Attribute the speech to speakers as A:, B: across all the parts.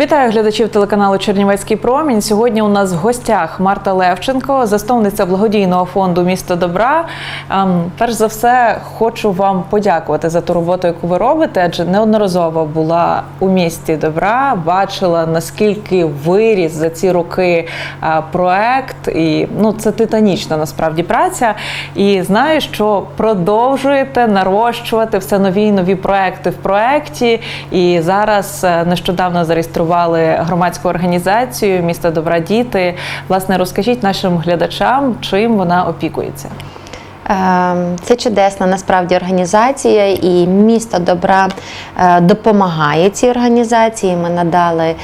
A: Вітаю глядачів телеканалу Чернівецький промінь. Сьогодні у нас в гостях Марта Левченко, засновниця благодійного фонду Місто добра. Ем, Перш за все, хочу вам подякувати за ту роботу, яку ви робите, адже неодноразово була у місті добра, бачила наскільки виріс за ці роки е, проект, і ну це титанічна насправді праця. І знаю, що продовжуєте нарощувати все нові і нові проекти в проекті. І зараз е, нещодавно зареєстрували громадську організацію Місто Добра Діти. Власне, розкажіть нашим глядачам, чим вона опікується.
B: Ем, Це чудесна насправді організація, і місто добра е, допомагає цій організації. Ми надали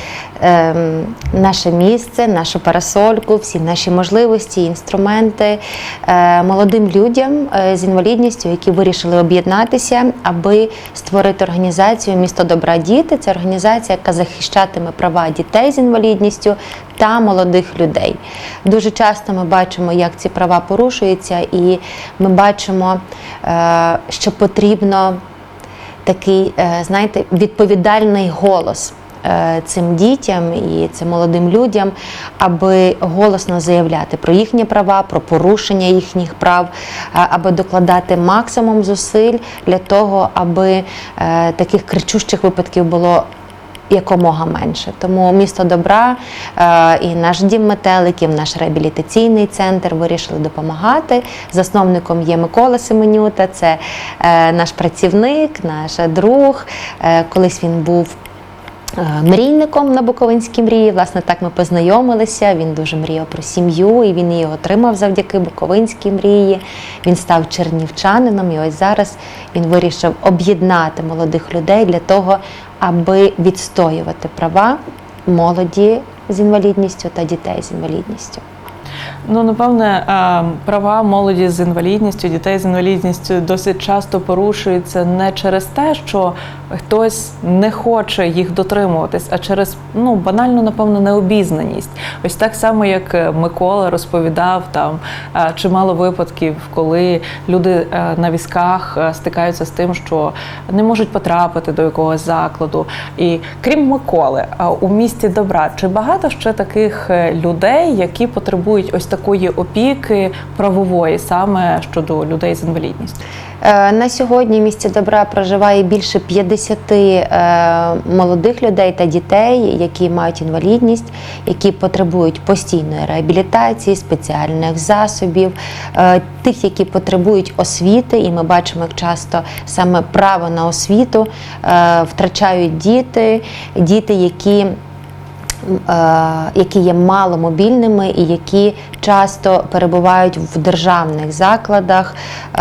B: ем, наше місце, нашу парасольку, всі наші можливості, інструменти е, молодим людям е, з інвалідністю, які вирішили об'єднатися, аби створити організацію Місто добра діти. Це організація, яка захищатиме права дітей з інвалідністю та молодих людей. Дуже часто ми бачимо, як ці права порушуються, і ми бачимо, е, що потрібно такий, е, знаєте, відповідальний голос. е, Цим дітям і цим молодим людям, аби голосно заявляти про їхні права, про порушення їхніх прав, аби докладати максимум зусиль для того, аби таких кричущих випадків було якомога менше. Тому місто добра е, і наш дім метеликів, наш реабілітаційний центр вирішили допомагати. Засновником є Микола Семенюта, це е, наш працівник, наш друг. Е, колись він був. Мрійником на Буковинській мрії, власне, так ми познайомилися. Він дуже мріяв про сім'ю, і він її отримав завдяки Буковинській мрії. Він став чернівчанином, і ось зараз він вирішив об'єднати молодих людей для того, аби відстоювати права молоді з інвалідністю та дітей з інвалідністю.
A: Ну, напевне, е, права молоді з інвалідністю, дітей з інвалідністю досить часто порушуються не через те, що хтось не хоче їх дотримуватись, а через ну банальну, напевно, необізнаність. Ось так само, як е, Микола розповідав, там е, чимало випадків, коли люди на візках стикаються з тим, що не можуть потрапити до якогось закладу. І крім Миколи, у місті добра чи багато ще таких людей, які потребують ось такої опіки правової, саме щодо людей з інвалідністю?
B: Е, На сьогодні в місті добра проживає більше 50 е, молодих людей та дітей, які мають інвалідність, які потребують постійної реабілітації, спеціальних засобів, е, тих, які потребують освіти, і ми бачимо, як часто саме право на освіту втрачають діти, діти, які які є маломобільними і які часто перебувають в державних закладах, е,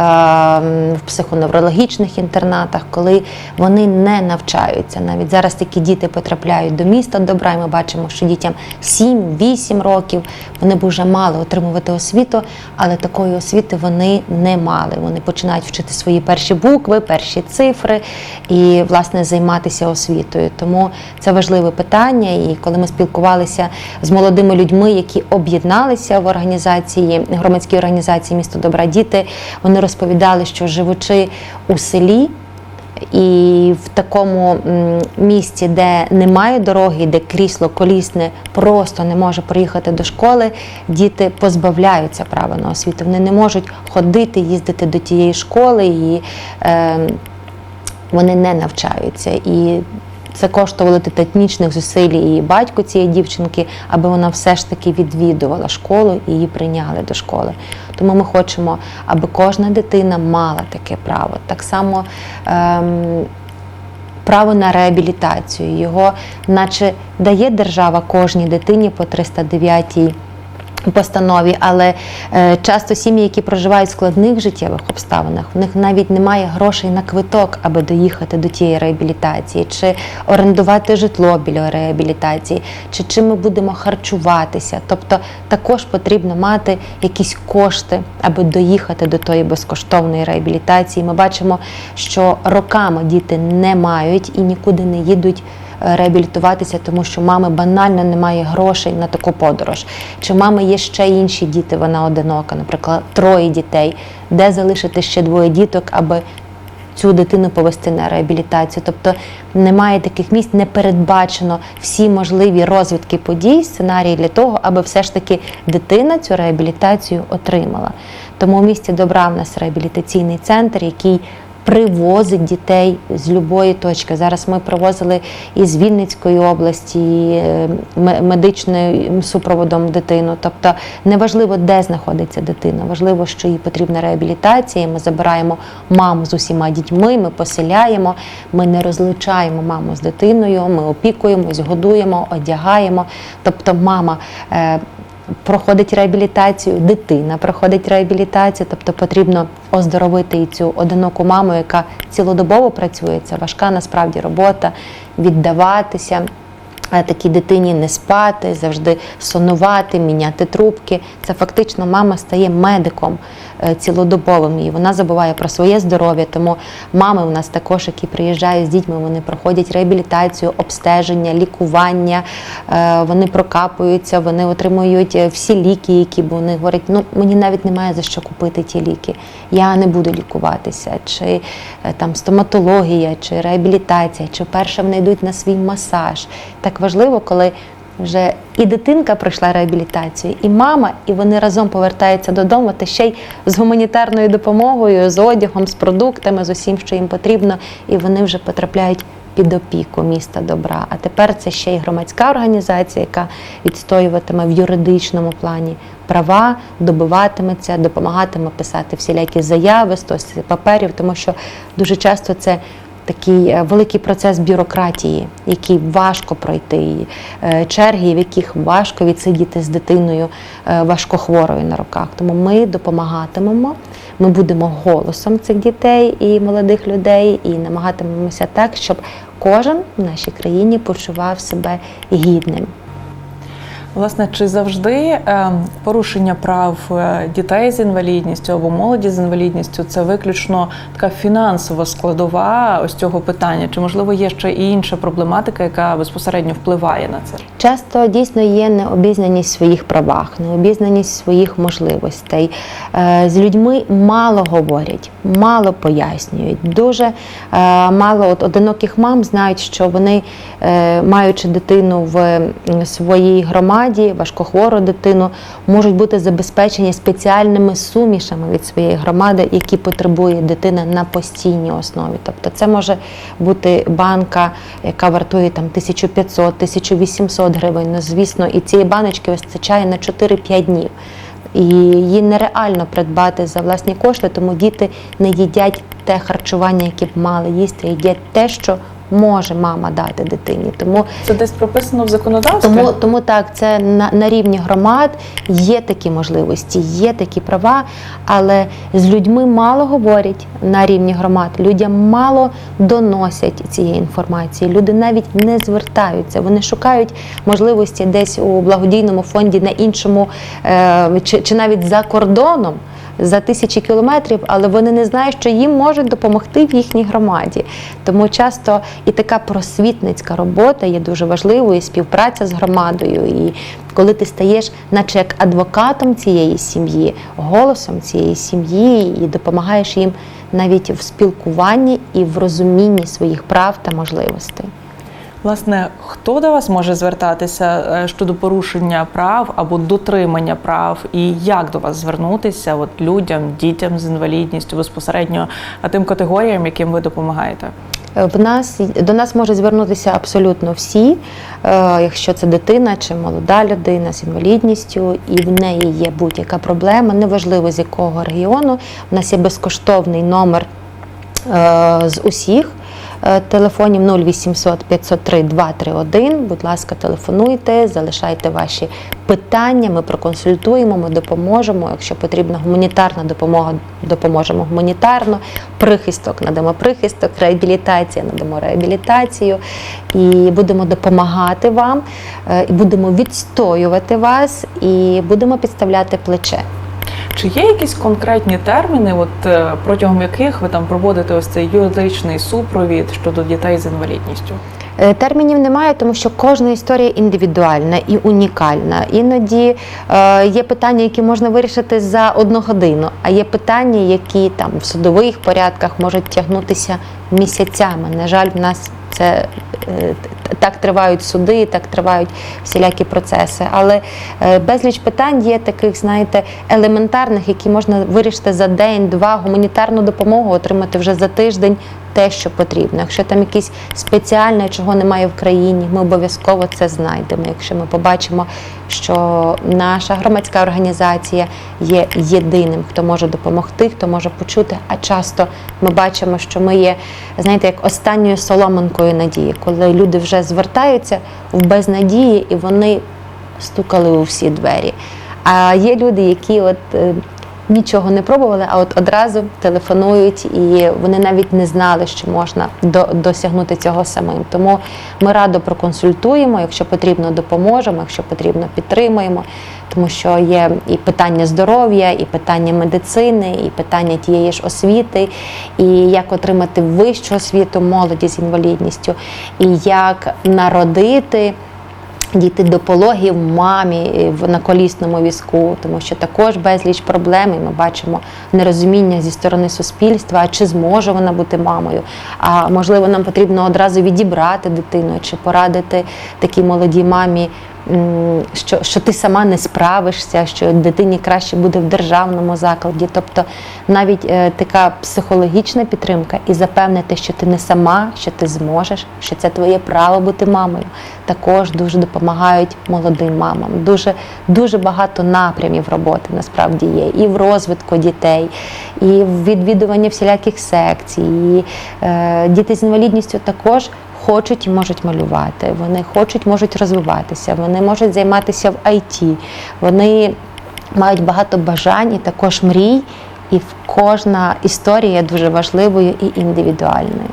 B: в психоневрологічних інтернатах, коли вони не навчаються. Навіть зараз такі діти потрапляють до міста добра, і ми бачимо, що дітям 7-8 років вони б вже мали отримувати освіту, але такої освіти вони не мали. Вони починають вчити свої перші букви, перші цифри і, власне, займатися освітою. Тому це важливе питання. І коли ми спілкувалися з молодими людьми, які об'єдналися в організації, громадській організації Місто Добра Діти, вони розповідали, що живучи у селі. І в такому місці, де немає дороги, де крісло колісне просто не може приїхати до школи, діти позбавляються права на освіту. Вони не можуть ходити, їздити до тієї школи, і е, вони не навчаються. І це коштувало титанічних зусиль і батьку цієї дівчинки, аби вона все ж таки відвідувала школу і її прийняли до школи. Тому ми хочемо, аби кожна дитина мала таке право. Так само ем, право на реабілітацію. Його, наче дає держава кожній дитині по 309 постанові, але е, часто сім'ї, які проживають в складних життєвих обставинах, у них навіть немає грошей на квиток, аби доїхати до тієї реабілітації, чи орендувати житло біля реабілітації, чи чим ми будемо харчуватися. Тобто також потрібно мати якісь кошти, аби доїхати до тої безкоштовної реабілітації. Ми бачимо, що роками діти не мають і нікуди не їдуть реабілітуватися, тому що мами банально немає грошей на таку подорож. Чи мами є ще інші діти, вона одинока, наприклад, троє дітей, де залишити ще двоє діток, аби цю дитину повести на реабілітацію. Тобто немає таких місць, не передбачено всі можливі розвитки подій, сценарії для того, аби все ж таки дитина цю реабілітацію отримала. Тому в місті добра в нас реабілітаційний центр, який привозить дітей з любої точки. Зараз ми привозили із Вінницької області е, медичним супроводом дитину. Тобто неважливо, де знаходиться дитина, важливо, що їй потрібна реабілітація. Ми забираємо маму з усіма дітьми, ми поселяємо, ми не розлучаємо маму з дитиною, ми опікуємось, годуємо, одягаємо. Тобто, мама. Проходить реабілітацію, дитина проходить реабілітацію, тобто потрібно оздоровити і цю одиноку маму, яка цілодобово працює. Це важка насправді робота, віддаватися. Е, Такій дитині не спати, завжди сонувати, міняти трубки. Це фактично мама стає медиком е, цілодобовим і вона забуває про своє здоров'я. Тому мами у нас також, які приїжджають з дітьми, вони проходять реабілітацію, обстеження, лікування, е, вони прокапуються, вони отримують всі ліки, які бо вони говорять, ну мені навіть немає за що купити ті ліки. Я не буду лікуватися, чи там стоматологія, чи реабілітація, чи перше вони йдуть на свій масаж. Так важливо, коли вже і дитинка пройшла реабілітацію, і мама, і вони разом повертаються додому, та ще й з гуманітарною допомогою, з одягом, з продуктами, з усім, що їм потрібно, і вони вже потрапляють під опіку міста добра. А тепер це ще й громадська організація, яка відстоюватиме в юридичному плані права, добиватиметься, допомагатиме писати всілякі заяви, стоси паперів, тому що дуже часто це. Такий е, великий процес бюрократії, який важко пройти, е, черги, в яких важко відсидіти з дитиною е, важкохворою на руках. Тому ми допомагатимемо, ми будемо голосом цих дітей і молодих людей, і намагатимемося так, щоб кожен в нашій країні почував себе гідним.
A: Власне, чи завжди е, порушення прав е, дітей з інвалідністю або молоді з інвалідністю це виключно така фінансова складова ось цього питання? Чи можливо є ще і інша проблематика, яка безпосередньо впливає на це?
B: Часто дійсно є необізнаність в своїх правах, необізнаність своїх можливостей. Е, З людьми мало говорять, мало пояснюють. Дуже мало от одиноких мам знають, що вони, маючи дитину в своїй громаді, важкохвору дитину, можуть бути забезпечені спеціальними сумішами від своєї громади, які потребує дитина на постійній основі. Тобто це може бути банка, яка вартує там 1500-1800 гривень. Ну, звісно, і цієї баночки вистачає на 4-5 днів. І її нереально придбати за власні кошти, тому діти не їдять те харчування, яке б мали їсти, їдять те, що може мама дати дитині. Тому
A: Це десь прописано в законодавстві?
B: тому, тому так, це на, на рівні громад є такі можливості, є такі права, але з людьми мало говорять на рівні громад. Людям мало доносять цієї інформації. Люди навіть не звертаються. Вони шукають можливості десь у благодійному фонді на іншому е, чи, чи навіть за кордоном. За тисячі кілометрів, але вони не знають, що їм можуть допомогти в їхній громаді. Тому часто і така просвітницька робота є дуже важливою, і співпраця з громадою. І коли ти стаєш, наче як адвокатом цієї сім'ї, голосом цієї сім'ї, і допомагаєш їм навіть в спілкуванні і в розумінні своїх прав та можливостей.
A: Власне, хто до вас може звертатися е, щодо порушення прав або дотримання прав, і як до вас звернутися от людям, дітям з інвалідністю безпосередньо тим категоріям, яким ви допомагаєте?
B: Е, В нас до нас можуть звернутися абсолютно всі, е, якщо це дитина чи молода людина з інвалідністю, і в неї є будь-яка проблема, неважливо з якого регіону. У нас є безкоштовний номер з усіх. Е, Телефонів 0800 503 231. Будь ласка, телефонуйте, залишайте ваші питання. Ми проконсультуємо, ми допоможемо. Якщо потрібна гуманітарна допомога, допоможемо гуманітарно. Прихисток надамо прихисток, реабілітація надамо реабілітацію. І будемо допомагати вам, е, і будемо відстоювати вас, і будемо підставляти плече.
A: Чи є якісь конкретні терміни, от е, протягом яких ви там проводите ось цей юридичний супровід щодо дітей з інвалідністю?
B: Е, Термінів немає, тому що кожна історія індивідуальна і унікальна. Іноді е, є питання, які можна вирішити за одну годину, а є питання, які там в судових порядках можуть тягнутися місяцями. На жаль, в нас це е, так тривають суди, так тривають всілякі процеси. Але безліч питань є таких, знаєте, елементарних, які можна вирішити за день, два, гуманітарну допомогу отримати вже за тиждень. Те, що потрібно. Якщо там якесь спеціальне, чого немає в країні, ми обов'язково це знайдемо. Якщо ми побачимо, що наша громадська організація є єдиним, хто може допомогти, хто може почути. А часто ми бачимо, що ми є, знаєте, як останньою соломинкою надії, коли люди вже звертаються в безнадії і вони стукали у всі двері. А є люди, які от. Нічого не пробували, а от одразу телефонують, і вони навіть не знали, що можна до, досягнути цього самим. Тому ми радо проконсультуємо, якщо потрібно, допоможемо, якщо потрібно, підтримуємо, тому що є і питання здоров'я, і питання медицини, і питання тієї ж освіти, і як отримати вищу освіту молоді з інвалідністю, і як народити діти до пологів мамі е, в- на колісному візку, тому що також безліч проблем. І ми бачимо нерозуміння зі сторони суспільства, чи зможе вона бути мамою. А можливо, нам потрібно одразу відібрати дитину, чи порадити такій молодій мамі. Що, що ти сама не справишся, що дитині краще буде в державному закладі. Тобто навіть е, така психологічна підтримка і запевнити, що ти не сама, що ти зможеш, що це твоє право бути мамою, також дуже допомагають молодим мамам. Дуже, дуже багато напрямів роботи насправді є і в розвитку дітей, і в відвідуванні всіляких секцій. І, е, діти з інвалідністю також хочуть і можуть малювати, вони хочуть, можуть розвиватися, вони можуть займатися в IT, вони мають багато бажань і також мрій, і кожна історія дуже важливою і індивідуальною.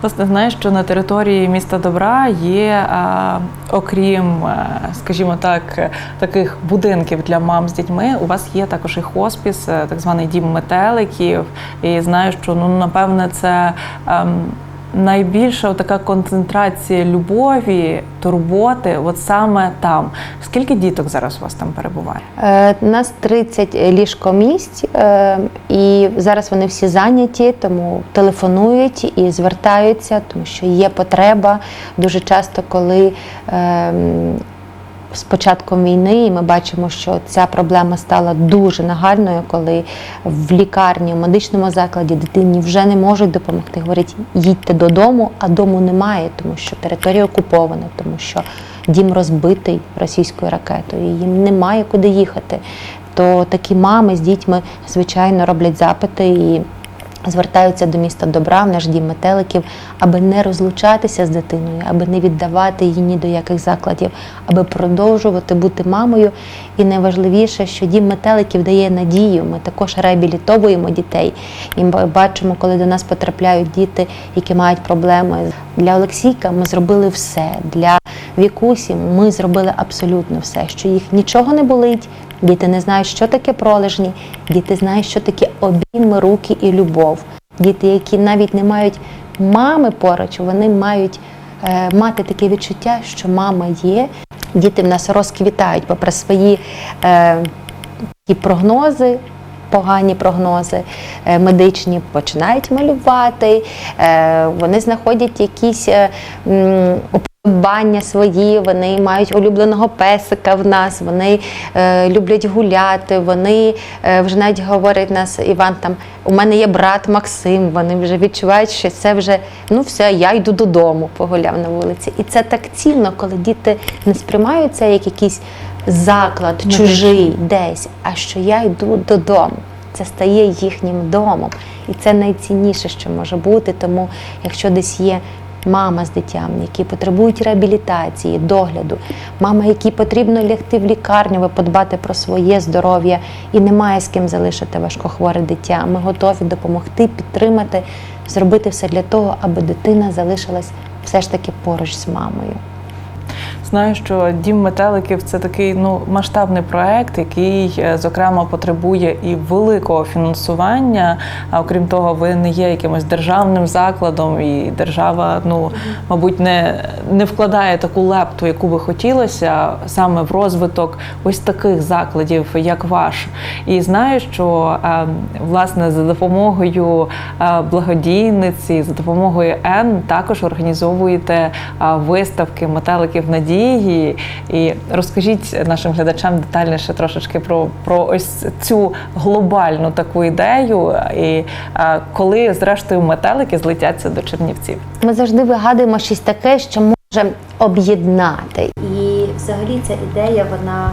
A: Власне, знаєш, що на території міста Добра є, а, окрім, е, скажімо так, таких будинків для мам з дітьми. У вас є також і хоспіс, е, так званий дім метеликів. І знаю, що ну напевне це. ем, Найбільша така концентрація любові, турботи, от саме там. Скільки діток зараз у вас там перебуває?
B: Е, У нас 30 ліжкомісць, е, і зараз вони всі зайняті, тому телефонують і звертаються, тому що є потреба. Дуже часто, коли ем, з початком війни і ми бачимо, що ця проблема стала дуже нагальною, коли в лікарні, в медичному закладі дитині вже не можуть допомогти. Говорять, їдьте додому, а дому немає, тому що територія окупована, тому що дім розбитий російською ракетою, і їм немає куди їхати. То такі мами з дітьми, звичайно, роблять запити і звертаються до міста добра, в наш дім метеликів, аби не розлучатися з дитиною, аби не віддавати її ні до яких закладів, аби продовжувати бути мамою. І найважливіше, що дім метеликів дає надію. Ми також реабілітовуємо дітей. І ми бачимо, коли до нас потрапляють діти, які мають проблеми. Для Олексійка ми зробили все. Для Вікусі ми зробили абсолютно все, що їх нічого не болить. Діти не знають, що таке пролежні, діти знають, що таке обійми, руки і любов. Діти, які навіть не мають мами поруч, вони мають е, мати таке відчуття, що мама є. Діти в нас розквітають попри свої е, такі прогнози. Погані прогнози е, медичні починають малювати, е, вони знаходять якісь уподобання свої, вони мають улюбленого песика в нас, вони е, люблять гуляти, вони е, вже навіть говорять нас, Іван, там у мене є брат Максим, вони вже відчувають, що це вже ну все, я йду додому, погуляв на вулиці. І це так цінно, коли діти не сприймають це як якийсь заклад, чужий десь, а що я йду додому. Це стає їхнім домом. І це найцінніше, що може бути. Тому, якщо десь є мама з дитям, які потребують реабілітації, догляду, мама, якій потрібно лягти в лікарню, ви подбати про своє здоров'я і немає з ким залишити важкохворе дитя. Ми готові допомогти, підтримати, зробити все для того, аби дитина залишилась все ж таки поруч з мамою.
A: Знаю, що дім метеликів це такий ну масштабний проект, який е, зокрема потребує і великого фінансування. А окрім того, ви не є якимось державним закладом, і держава, ну мабуть, не, не вкладає таку лепту, яку би хотілося, саме в розвиток ось таких закладів, як ваш. І знаю, що е, власне за допомогою е, благодійниці, за допомогою Н також організовуєте виставки метеликів надії. І розкажіть нашим глядачам детальніше трошечки про, про ось цю глобальну таку ідею, і коли зрештою метелики злетяться до Чернівців.
B: Ми завжди вигадуємо щось таке, що може об'єднати. І взагалі ця ідея вона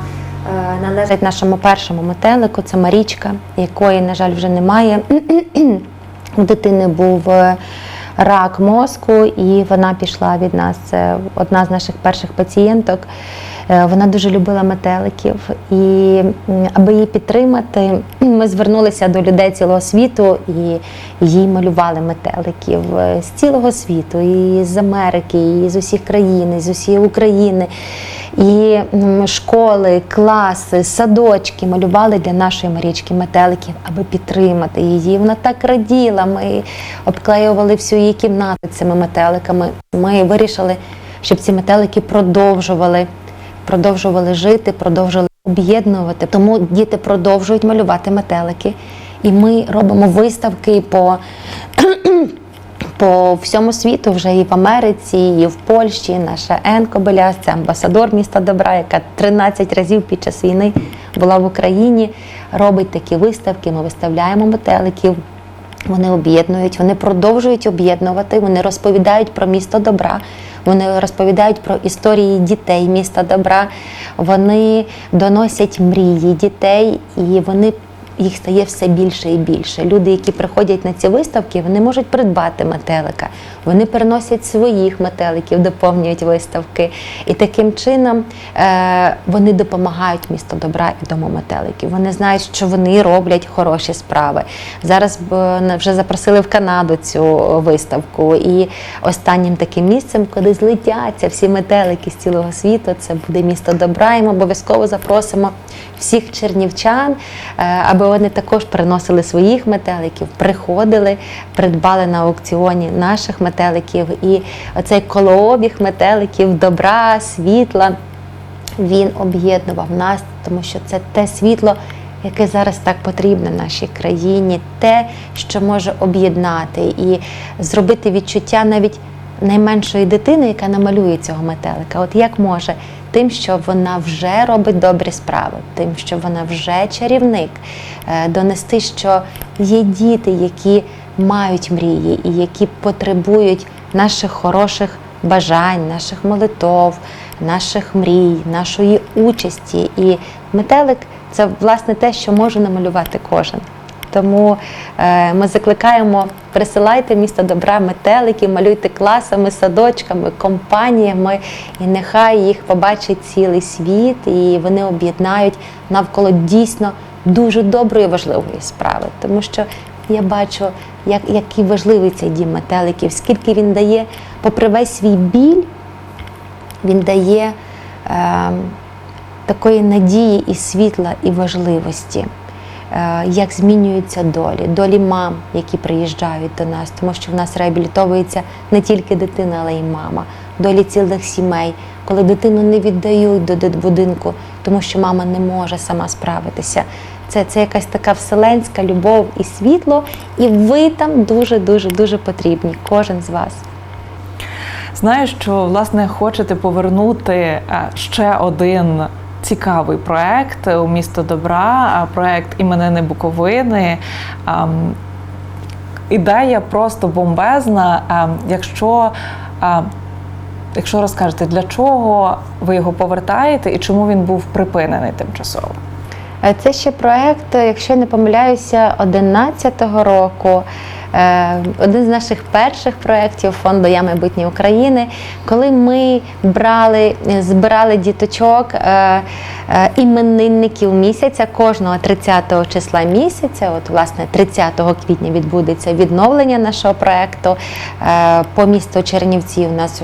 B: е, належить нашому першому метелику. Це Марічка, якої, на жаль, вже немає. У дитини був е, рак мозку, і вона пішла від нас. Це одна з наших перших пацієнток. Е, Вона дуже любила метеликів, і аби її підтримати, ми звернулися до людей цілого світу і їй малювали метеликів е, з цілого світу, і з Америки, і з усіх країн, і з усієї України. І школи, класи, садочки малювали для нашої Марічки метеликів, аби підтримати її. Вона так раділа. Ми обклеювали всю її кімнату цими метеликами. Ми вирішили, щоб ці метелики продовжували продовжували жити, продовжували об'єднувати. Тому діти продовжують малювати метелики. І ми робимо виставки по, по всьому світу, вже і в Америці, і в Польщі. Наша Ен Кобеляс, це амбасадор міста добра, яка 13 разів під час війни була в Україні, робить такі виставки. Ми виставляємо метеликів. Вони об'єднують, вони продовжують об'єднувати, вони розповідають про місто добра, вони розповідають про історії дітей міста добра, вони доносять мрії дітей, і вони їх стає все більше і більше. Люди, які приходять на ці виставки, вони можуть придбати метелика, вони переносять своїх метеликів, доповнюють виставки. І таким чином е, вони допомагають місту добра і дому метеликів. Вони знають, що вони роблять хороші справи. Зараз е, вже запросили в Канаду цю виставку. І останнім таким місцем, куди злетяться всі метелики з цілого світу, це буде місто добра. І ми обов'язково запросимо всіх чернівчан, е, аби вони також приносили своїх метеликів, приходили, придбали на аукціоні наших метеликів. І оцей колообіг метеликів, добра, світла, він об'єднував нас, тому що це те світло, яке зараз так потрібне нашій країні, те, що може об'єднати і зробити відчуття навіть найменшої дитини, яка намалює цього метелика. От як може? Тим, що вона вже робить добрі справи, тим, що вона вже чарівник, е, донести, що є діти, які мають мрії і які потребують наших хороших бажань, наших молитов, наших мрій, нашої участі. І метелик це власне те, що може намалювати кожен. Тому е, ми закликаємо, присилайте місто добра метелики, малюйте класами, садочками, компаніями, і нехай їх побачить цілий світ, і вони об'єднають навколо дійсно дуже доброї важливої справи. Тому що я бачу, як, який важливий цей дім метеликів, скільки він дає, попри весь свій біль, він дає е, такої надії і світла, і важливості. Е, Як змінюються долі, долі мам, які приїжджають до нас, тому що в нас реабілітовується не тільки дитина, але й мама, долі цілих сімей, коли дитину не віддають до дитбудинку, тому що мама не може сама справитися. Це, це якась така вселенська любов і світло, і ви там дуже дуже дуже потрібні, кожен з вас.
A: Знаю, що власне хочете повернути е, ще один цікавий проект у місто добра, а проект іменини Буковини. Ідея просто бомбезна. Якщо, якщо розкажете, для чого ви його повертаєте і чому він був припинений тимчасово?
B: Е, Це ще проект, якщо я не помиляюся, 11-го року. Е, один з наших перших проєктів фонду Я майбутнє України, коли ми брали, збирали діточок. е, е, Іменинників місяця кожного 30 числа місяця, от власне 30 квітня відбудеться відновлення нашого проекту. Е, По місту Чернівці у нас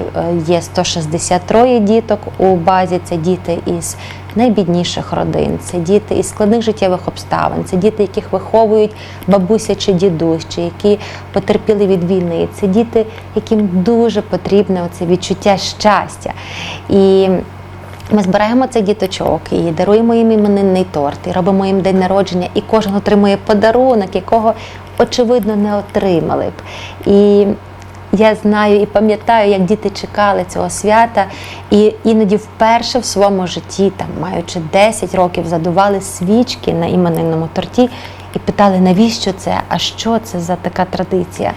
B: є 163 діток у базі. Це діти із найбідніших родин, це діти із складних життєвих обставин, це діти, яких виховують бабуся чи дідусь, чи які потерпіли від війни. Це діти, яким дуже потрібне оце відчуття щастя. І ми збираємо цих діточок і даруємо їм іменинний торт, і робимо їм день народження, і кожен отримує подарунок, якого очевидно не отримали б. І я знаю і пам'ятаю, як діти чекали цього свята, і іноді вперше в своєму житті, там маючи 10 років, задували свічки на іменинному торті і питали, навіщо це, а що це за така традиція.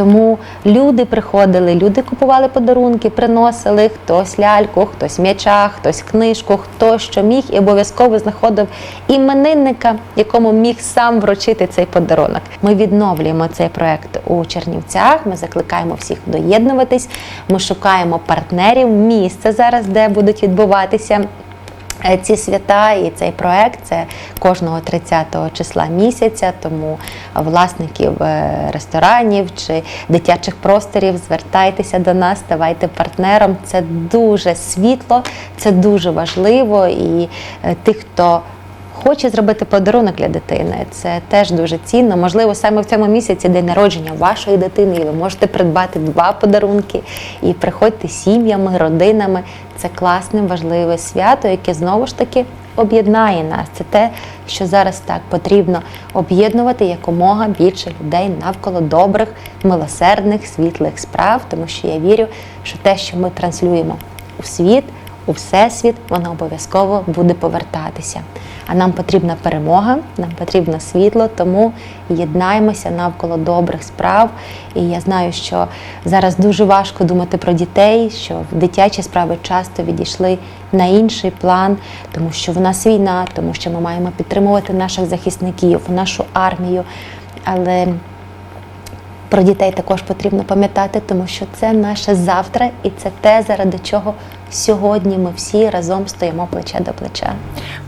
B: Тому люди приходили, люди купували подарунки, приносили хтось ляльку, хтось м'яча, хтось книжку, хто що міг, і обов'язково знаходив іменинника, якому міг сам вручити цей подарунок. Ми відновлюємо цей проект у Чернівцях. Ми закликаємо всіх доєднуватись. Ми шукаємо партнерів, місце зараз, де будуть відбуватися. Е, Ці свята і цей проект це кожного 30 числа місяця. Тому власників е, ресторанів чи дитячих просторів звертайтеся до нас, ставайте партнером. Це дуже світло, це дуже важливо. І е, тих, хто Хоче зробити подарунок для дитини, це теж дуже цінно. Можливо, саме в цьому місяці день народження вашої дитини, і ви можете придбати два подарунки і приходьте сім'ями, родинами. Це класне, важливе свято, яке знову ж таки об'єднає нас. Це те, що зараз так потрібно об'єднувати якомога більше людей навколо добрих, милосердних, світлих справ, тому що я вірю, що те, що ми транслюємо у світ у всесвіт, воно обов'язково буде повертатися. А нам потрібна перемога, нам потрібно світло, тому єднаємося навколо добрих справ. І я знаю, що зараз дуже важко думати про дітей, що дитячі справи часто відійшли на інший план, тому що в нас війна, тому що ми маємо підтримувати наших захисників, нашу армію. Але про дітей також потрібно пам'ятати, тому що це наше завтра, і це те, заради чого сьогодні ми всі разом стоїмо плече до плеча.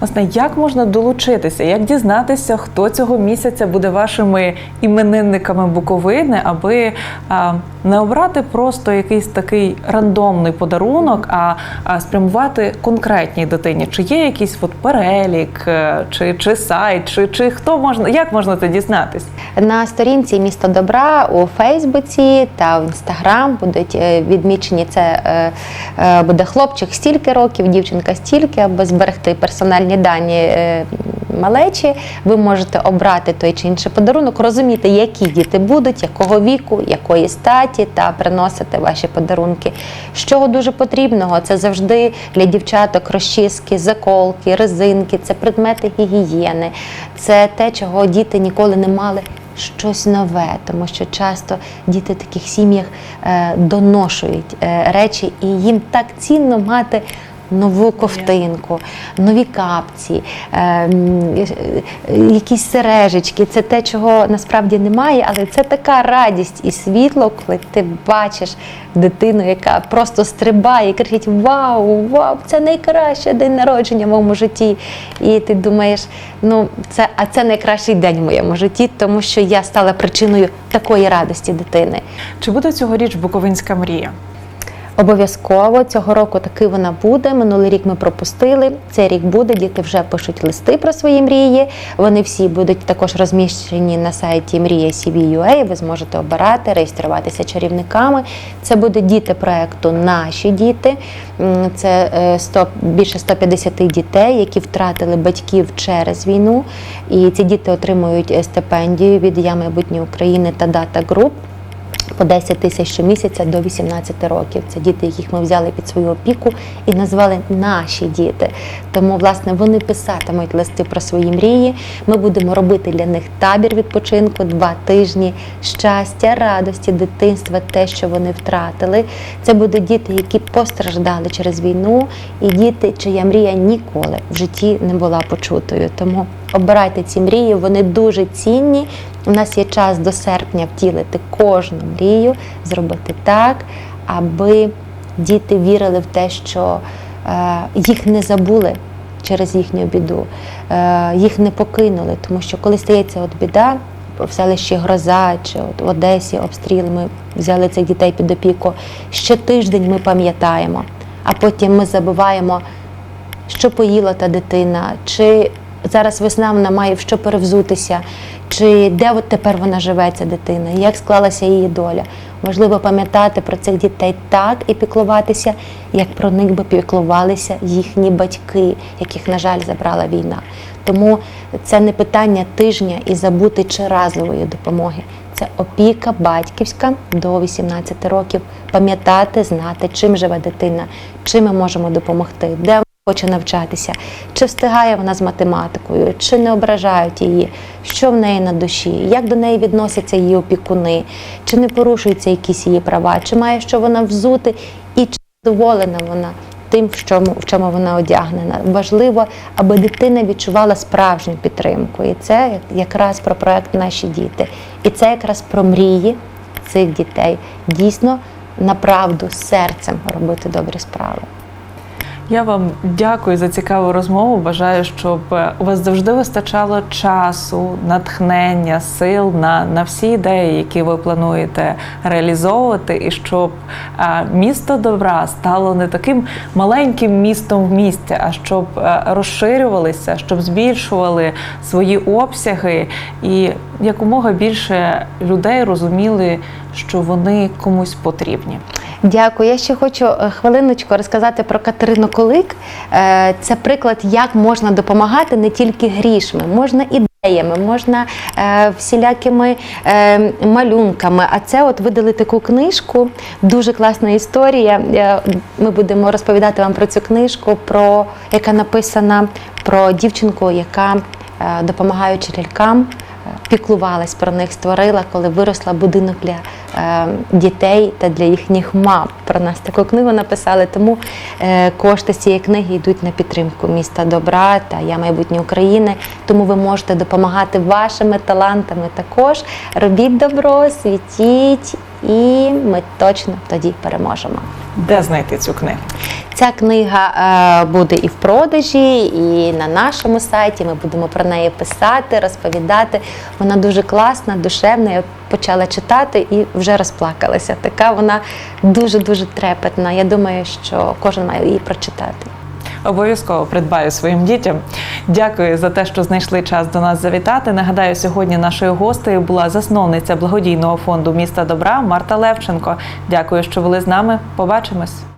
A: Власне, як можна долучитися, як дізнатися, хто цього місяця буде вашими іменинниками Буковини, аби а, не обрати просто якийсь такий рандомний подарунок, а, а спрямувати конкретній дитині? Чи є якийсь от перелік, е, чи, чи сайт, чи, чи хто можна, як можна це дізнатись?
B: На сторінці місто добра у Фейсбуці та в Інстаграм будуть е, відмічені це е, буде хлопчик стільки років, дівчинка стільки, аби зберегти персональні дані е, малечі. Ви можете обрати той чи інший подарунок, розуміти, які діти будуть, якого віку, якої статі, та приносити ваші подарунки. Чого дуже потрібного, це завжди для дівчаток розчіски, заколки, резинки, це предмети гігієни, це те, чого діти ніколи не мали щось нове, тому що часто діти в таких сім'ях е, доношують е, речі, і їм так цінно мати. Нову ковтинку, нові капці, е, м, е, якісь сережечки. Це те, чого насправді немає, але це така радість і світло, коли ти бачиш дитину, яка просто стрибає і кричить: Вау, вау, це найкраще день народження в моєму житті. І ти думаєш, ну це а це найкращий день в моєму житті, тому що я стала причиною такої радості дитини.
A: Чи буде цьогоріч Буковинська мрія?
B: Обов'язково цього року таки вона буде. Минулий рік ми пропустили. Цей рік буде. Діти вже пишуть листи про свої мрії. Вони всі будуть також розміщені на сайті Мрія CV.ua. Ви зможете обирати, реєструватися чарівниками. Це будуть діти проекту Наші діти. Це е, 100, більше 150 дітей, які втратили батьків через війну. І ці діти отримують е, стипендію від Я майбутнє України та Дата Груп по 10 тисяч щомісяця до 18 років. Це діти, яких ми взяли під свою опіку і назвали наші діти. Тому, власне, вони писатимуть листи про свої мрії. Ми будемо робити для них табір відпочинку два тижні щастя, радості, дитинства, те, що вони втратили. Це будуть діти, які постраждали через війну, і діти, чия мрія ніколи в житті не була почутою. Тому Обирайте ці мрії, вони дуже цінні. У нас є час до серпня втілити кожну мрію, зробити так, аби діти вірили в те, що е, їх не забули через їхню біду, е, їх не покинули. Тому що коли стається от біда, в селищі Гроза чи от в Одесі обстріли, ми взяли цих дітей під опіку. Ще тиждень ми пам'ятаємо, а потім ми забуваємо, що поїла та дитина, чи зараз весна вона має в що перевзутися, чи де от тепер вона живе, ця дитина, як склалася її доля. Важливо пам'ятати про цих дітей так і піклуватися, як про них би піклувалися їхні батьки, яких, на жаль, забрала війна. Тому це не питання тижня і забути чи разової допомоги. Це опіка батьківська до 18 років. Пам'ятати, знати, чим живе дитина, чим ми можемо допомогти, де хоче навчатися, чи встигає вона з математикою, чи не ображають її, що в неї на душі, як до неї відносяться її опікуни, чи не порушуються якісь її права, чи має що вона взути, і чи задоволена вона тим, в чому, в чому вона одягнена. Важливо, аби дитина відчувала справжню підтримку. І це якраз про проект Наші діти. І це якраз про мрії цих дітей. Дійсно, направду, серцем робити добрі справи.
A: Я вам дякую за цікаву розмову. Бажаю, щоб е, у вас завжди вистачало часу, натхнення, сил на, на всі ідеї, які ви плануєте реалізовувати, і щоб е, місто добра стало не таким маленьким містом в місті, а щоб е, розширювалися, щоб збільшували свої обсяги, і якомога більше людей розуміли, що вони комусь потрібні.
B: Дякую. Я ще хочу е, хвилиночку розказати про Катерину Колик. Е, Це приклад, як можна допомагати не тільки грішми, можна ідеями, можна е, всілякими е, малюнками. А це от видали таку книжку. Дуже класна історія. Е, Ми будемо розповідати вам про цю книжку, про яка написана про дівчинку, яка е, допомагаючи лялькам. Піклувалась про них, створила, коли виросла будинок для е, дітей та для їхніх мам. Про нас таку книгу написали. Тому е, кошти цієї книги йдуть на підтримку міста добра та я майбутнє України. Тому ви можете допомагати вашими талантами також. Робіть добро, світіть, і ми точно тоді переможемо.
A: Де знайти цю книгу?
B: Ця книга е, буде і в продажі, і на нашому сайті. Ми будемо про неї писати, розповідати. Вона дуже класна, душевна. Я почала читати і вже розплакалася. Така вона дуже дуже трепетна. Я думаю, що кожен має її прочитати.
A: Обов'язково придбаю своїм дітям. Дякую за те, що знайшли час до нас завітати. Нагадаю, сьогодні нашою гостею була засновниця благодійного фонду міста добра Марта Левченко. Дякую, що були з нами. Побачимось.